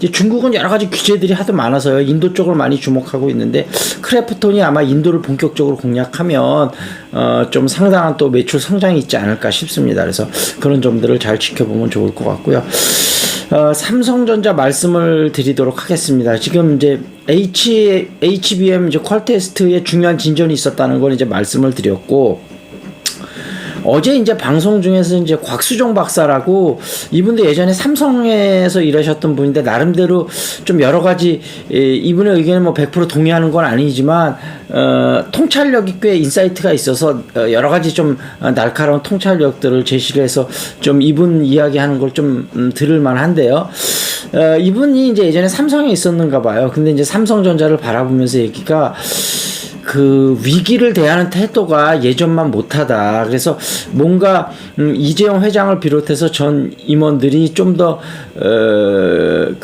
이제 중국은 여러 가지 규제들이 하도 많아서요. 인도 쪽을 많이 주목하고 있는데 크래프톤이 아마 인도를 본격적으로 공략하면 어, 좀 상당한 또 매출 성장이 있지 않을까 싶습니다. 그래서 그런 점들을 잘 지켜보면 좋을 것 같고요. 어, 삼성전자 말씀을 드리도록 하겠습니다. 지금 이제 H, HBM 이제 퀄 테스트에 중요한 진전이 있었다는 걸 이제 말씀을 드렸고, 어제 이제 방송 중에서 이제 곽수종 박사라고 이분도 예전에 삼성에서 일하셨던 분인데 나름대로 좀 여러 가지 에, 이분의 의견에 뭐 100% 동의하는 건 아니지만 어, 통찰력이 꽤 인사이트가 있어서 어, 여러 가지 좀 어, 날카로운 통찰력들을 제시를 해서 좀 이분 이야기하는 걸좀 음, 들을 만한데요. 어, 이분이 이제 예전에 삼성에 있었는가 봐요. 근데 이제 삼성전자를 바라보면서 얘기가 그 위기를 대하는 태도가 예전만 못하다. 그래서 뭔가 음, 이재용 회장을 비롯해서 전 임원들이 좀더 어, 그